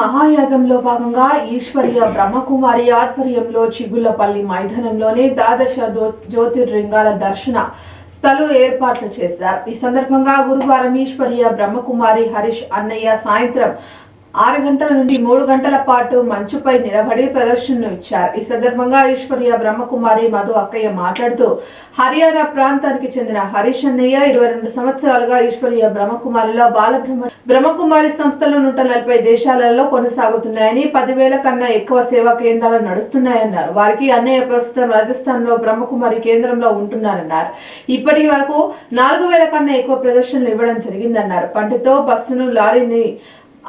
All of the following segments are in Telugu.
మహాయాగంలో భాగంగా ఈశ్వరీయ బ్రహ్మకుమారి ఆధ్వర్యంలో చిగుళ్ళపల్లి మైదానంలోని ద్వాదశ జ్యోతిర్లింగాల దర్శన స్థలు ఏర్పాట్లు చేశారు. ఈ సందర్భంగా గురువారం ఈశ్వరీయ బ్రహ్మకుమారి హరీష్ అన్నయ్య సాయంత్రం ఆరు గంటల నుండి మూడు గంటల పాటు మంచుపై నిలబడి ప్రదర్శనను ఇచ్చారు. ఈ సందర్భంగా ఈశ్వర్య బ్రహ్మకుమారి మధు అక్కయ్య మాట్లాడుతూ హర్యానా ప్రాంతానికి చెందిన హరీష్ అన్నయ్య ఇరవై రెండు సంవత్సరాలుగా ఈశ్వర్య బ్రహ్మకుమారిలో బాలబ్రహ్మ బ్రహ్మకుమారి సంస్థలు నూట నలభై దేశాలలో కొనసాగుతున్నాయని పదివేల కన్నా ఎక్కువ సేవా కేంద్రాలు నడుస్తున్నాయన్నారు. వారికి అన్నయ్య ప్రస్తుతం రాజస్థాన్లో బ్రహ్మకుమారి కేంద్రంలో ఉంటున్నారన్నారు. ఇప్పటి వరకు నాలుగు వేల కన్నా ఎక్కువ ప్రదర్శనలు ఇవ్వడం జరిగిందన్నారు. పంటతో బస్సును లారీని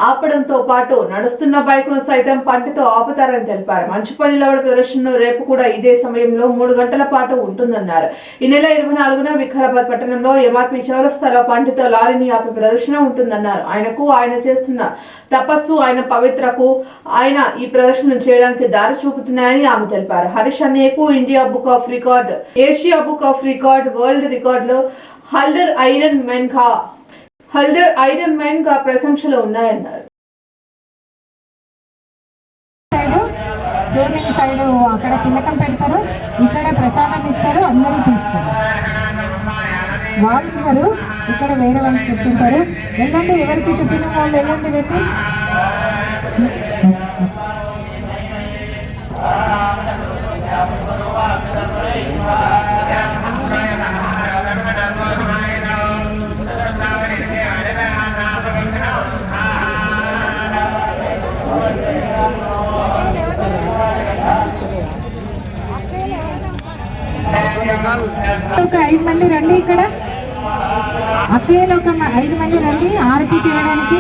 ఆపడంతో పాటు నడుస్తున్న బైకును సైతం పంటితో ఆపుతారని తెలిపారు. మంచుపై నిలబడి ప్రదర్శనను రేపు కూడా ఇదే సమయంలో మూడు గంటల పాటు ఉంటుందన్నారు. ఈ నెల ఇరవై నాలుగున వికారాబాద్ పట్టణంలో ఎంఆర్పీ చౌరస్తాలో పంటితో లారీని ఆపే ప్రదర్శన ఉంటుందన్నారు. ఆయనకు ఆయన చేస్తున్న తపస్సు ఆయన పవిత్రకు ఆయన ఈ ప్రదర్శన చేయడానికి దారి చూపుతున్నాయని ఆమె తెలిపారు. Harish అనేకు India book of record Asia book of record world రికార్డులు హల్డర్ ఐరన్ మెన్ఖా హల్దర్ ఐరన్ మ్యాన్గా ప్రశంసలు ఉన్నాయన్నారు. దేవుని సైడ్ అక్కడ తిలకం పెడతారు ఇక్కడ ప్రసాదం ఇస్తారు అందరూ తీస్తారు. వాళ్ళు ఇవ్వరు ఇక్కడ వేరే వాళ్ళు కూర్చుంటారు. వెళ్ళండి ఎవరికి చెప్పిన వాళ్ళు వెళ్ళండి రండి ఒక ఐదు మంది రండి ఇక్కడ. అక్కయ్యలు ఒక ఐదు మంది రండి ఆరతి చేయడానికి.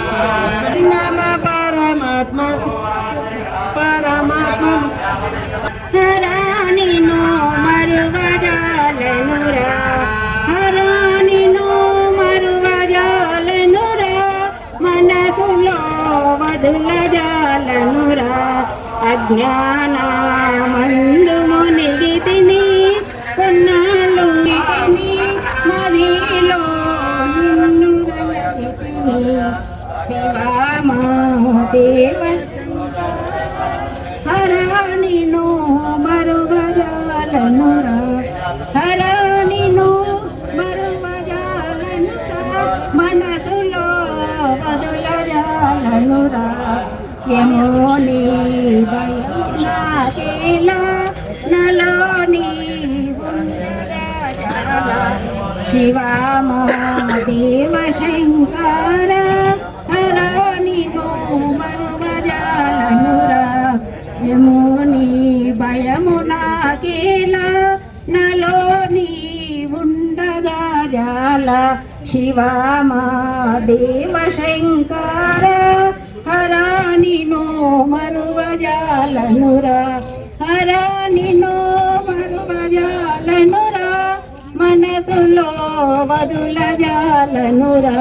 నమ పరమాత్మ పరమాత్మ హరానిను మరువజాలనురా. హరానిను మరువజాలనురా. మనసులో వదుల జాలనురా అజ్ఞానమందు శివామా దేవ శంకర హరానిను మరువజాలనురా హరానిను మరువజాలనురా మనసులో వదుల జాలనురా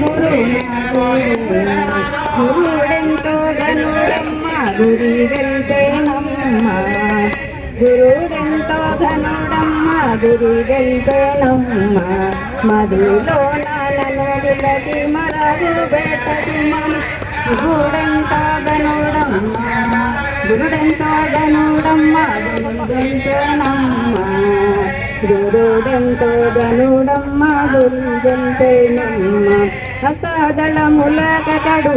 గురు సామికుడు గురుడెంతో ధనుడమ్మ గురి వెళ్తేనమ్మ గురుడెంతో ధనుడమ్మ గురి వెళ్తేనమ్మ మదిలో నలనడిలకి మరగు బెట్టది మన గురుడెంతో ధనుడమ్మ గురుడెంతో ధనుడమ్మ. గురుడెంతోనమ్మ గురుడెంతో ధనుడమ్మ గురుడెంతేనమ్మ హస్తదళముల కటడు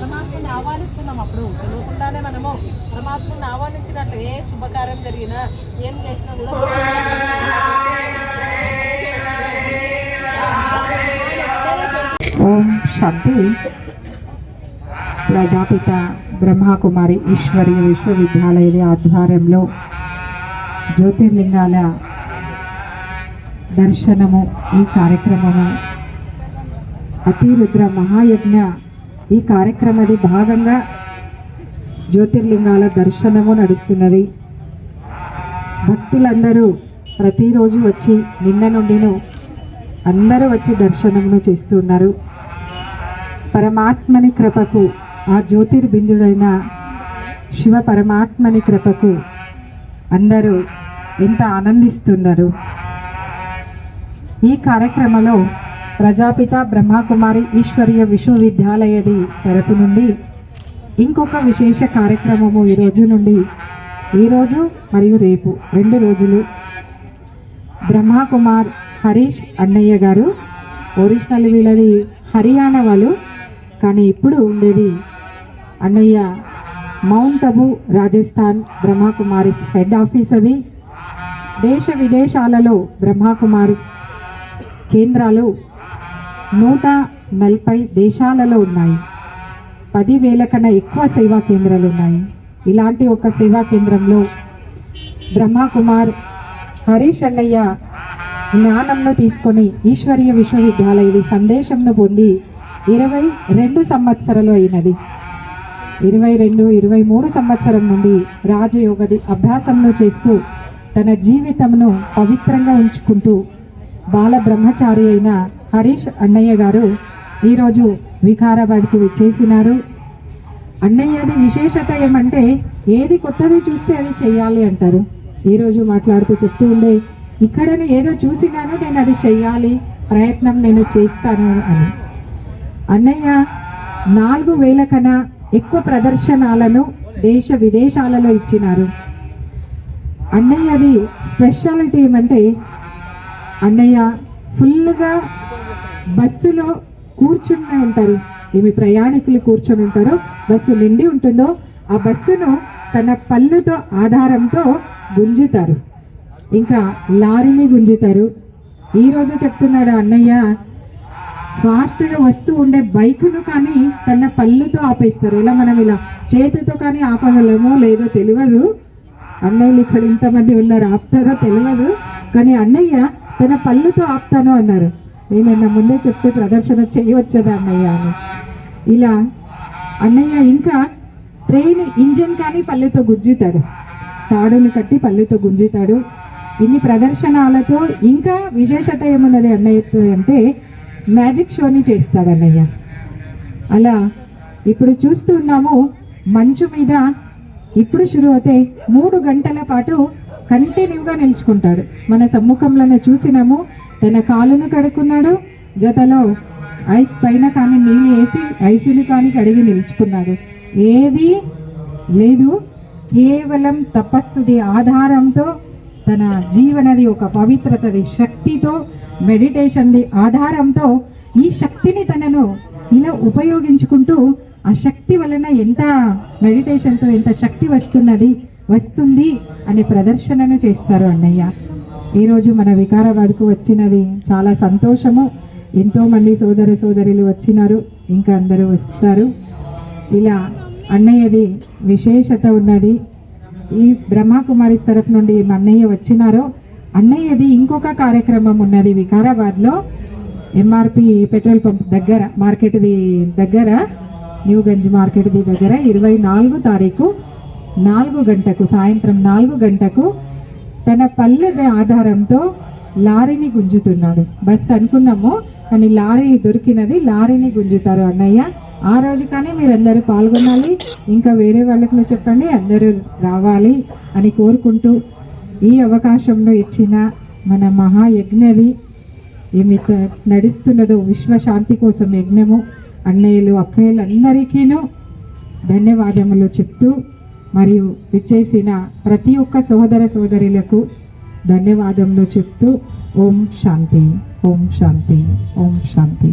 పరమాత్మని ఆహ్వానిస్తున్నాం అప్పుడు. తెలియకుండానే మనము పరమాత్మని ఆహ్వానించినట్లు ఏ శుభకార్యం జరిగినా ఏం చేసినా కూడా ఓం శాంతి ప్రజాపిత బ్రహ్మకుమారి ఈశ్వరి విశ్వవిద్యాలయ ఆధ్వర్యంలో జ్యోతిర్లింగాల దర్శనము ఈ కార్యక్రమము అతిరుద్ర మహాయజ్ఞ ఈ కార్యక్రమది భాగంగా జ్యోతిర్లింగాల దర్శనము నడుస్తున్నది. భక్తులందరూ ప్రతిరోజు వచ్చి నిన్న నుండిను అందరూ వచ్చి దర్శనమును చేస్తున్నారు. పరమాత్మని కృపకు ఆ జ్యోతిర్బిందుడైన శివ పరమాత్మని కృపకు అందరూ ఎంత ఆనందిస్తున్నారు. ఈ కార్యక్రమంలో ప్రజాపిత బ్రహ్మకుమారి ఈశ్వరీయ విశ్వవిద్యాలయది తరపు నుండి ఇంకొక విశేష కార్యక్రమము ఈ రోజు నుండి ఈరోజు మరియు రేపు రెండు రోజులు బ్రహ్మకుమార్ హరీష్ అన్నయ్య గారు ఒరిజినల్ వీళ్ళది హర్యానా వాళ్ళు కానీ ఇప్పుడు ఉండేది అన్నయ్య Mount Abu Rajasthan Brahma Kumaris head office అది. దేశ విదేశాలలో బ్రహ్మకుమారిస్ కేంద్రాలు నూట నలభై దేశాలలో ఉన్నాయి. పదివేల కన్నా ఎక్కువ సేవా కేంద్రాలు ఉన్నాయి. ఇలాంటి ఒక సేవా కేంద్రంలో బ్రహ్మకుమార్ హరీష్ అన్నయ్య జ్ఞానంను తీసుకొని ఈశ్వరీయ విశ్వవిద్యాలయ సందేశంను పొంది ఇరవై రెండు సంవత్సరాలు అయినది. ఇరవై రెండు ఇరవై మూడు సంవత్సరం నుండి రాజయోగది అభ్యాసంను చేస్తూ తన జీవితంను పవిత్రంగా ఉంచుకుంటూ బాల బ్రహ్మచారి అయిన హరీష్ అన్నయ్య గారు ఈరోజు వికారాబాద్కు విచ్చేసినారు అన్నయ్యది విశేషత ఏమంటే ఏది కొత్తది చూస్తే అది చెయ్యాలి అంటారు. ఈరోజు మాట్లాడుతూ చెప్తూ ఉండే ఇక్కడను ఏదో చూసినాను నేను అది చెయ్యాలి ప్రయత్నం నేను చేస్తాను అని. అన్నయ్య నాలుగు వేల కన్నా ఎక్కువ ప్రదర్శనాలను దేశ విదేశాలలో ఇచ్చినారు. అన్నయ్యది స్పెషాలిటీ ఏమంటే అన్నయ్య ఫుల్గా బస్సులో కూర్చుని ఉంటారు. ఏమి ప్రయాణికులు కూర్చొని ఉంటారో బస్సు నిండి ఉంటుందో ఆ బస్సును తన పళ్ళుతో ఆధారంతో గుంజుతారు. ఇంకా లారీని గుంజుతారు. ఈరోజు చెప్తున్నాడు అన్నయ్య ఫాస్ట్గా వస్తూ ఉండే బైకును కానీ తన పళ్ళుతో ఆపేస్తారు. ఇలా మనం ఇలా చేతితో కానీ ఆపగలమో లేదో తెలియదు. అన్నయ్యలు ఇక్కడ ఇంతమంది ఉన్నారు ఆపుతారో తెలియదు. కానీ అన్నయ్య తన పళ్ళుతో ఆపుతాను అన్నారు. నేను ముందే చెప్తే ప్రదర్శన చేయవచ్చదా అన్నయ్య అని. ఇలా అన్నయ్య ఇంకా ట్రైన్ ఇంజిన్ కానీ పల్లెతో గుజ్జుతాడు తాడుని కట్టి పల్లెతో గుంజుతాడు. ఇన్ని ప్రదర్శనాలతో ఇంకా విశేషత ఏమున్నది అన్నయ్యతో అంటే మ్యాజిక్ షోని చేస్తాడు అన్నయ్య. అలా ఇప్పుడు చూస్తున్నాము మంచు మీద ఇప్పుడు షురు అయితే మూడు గంటల పాటు కంటిన్యూగా నిల్చుకుంటాడు. మన సమ్ముఖంలోనే చూసినాము తన కాలును కడుక్కున్నాడు. జతలో ఐస్ పైన కానీ నీళ్ళు వేసి ఐసుని కానీ కడిగి నిలుచుకున్నాడు. ఏది లేదు. కేవలం తపస్సుది ఆధారంతో తన జీవనది ఒక పవిత్రతది శక్తితో మెడిటేషన్ది ఆధారంతో ఈ శక్తిని తనను ఇలా ఉపయోగించుకుంటూ ఆ శక్తి వలన ఎంత మెడిటేషన్తో ఎంత శక్తి వస్తున్నది వస్తుంది అనే ప్రదర్శనను చేస్తారు అన్నయ్య. ఈరోజు మన వికారాబాద్కు వచ్చినది చాలా సంతోషము. ఎంతోమంది సోదర సోదరులు వచ్చినారు ఇంకా అందరూ వస్తారు. ఇలా అన్నయ్యది విశేషత ఉన్నది. ఈ బ్రహ్మకుమారి తరఫు నుండి మా అన్నయ్య వచ్చినారో. అన్నయ్యది ఇంకొక కార్యక్రమం ఉన్నది వికారాబాద్లో. ఎంఆర్పి పెట్రోల్ పంప్ దగ్గర మార్కెట్ది దగ్గర న్యూగంజ్ మార్కెట్ది దగ్గర ఇరవై నాలుగు తారీఖు నాలుగు గంటకు సాయంత్రం నాలుగు గంటకు తన పల్లె ఆధారంతో లారీని గుంజుతున్నాడు. బస్ అనుకున్నాము కానీ లారీ దొరికినది లారీని గుంజుతారు అన్నయ్య. ఆ రోజు కానీ మీరందరూ పాల్గొనాలి ఇంకా వేరే వాళ్ళకు చెప్పండి అందరూ రావాలి అని కోరుకుంటూ ఈ అవకాశంలో ఇచ్చిన మన మహాయజ్ఞది ఏమి త- నడుస్తున్నదో విశ్వశాంతి కోసం యజ్ఞము. అన్నయ్యలు అక్కయ్యలు అందరికీను ధన్యవాదములు చెప్తూ మరియు విచ్చేసిన ప్రతి ఒక్క సహోదర సోదరులకు ధన్యవాదములు చెప్తూ ఓం శాంతి ఓం శాంతి ఓం శాంతి.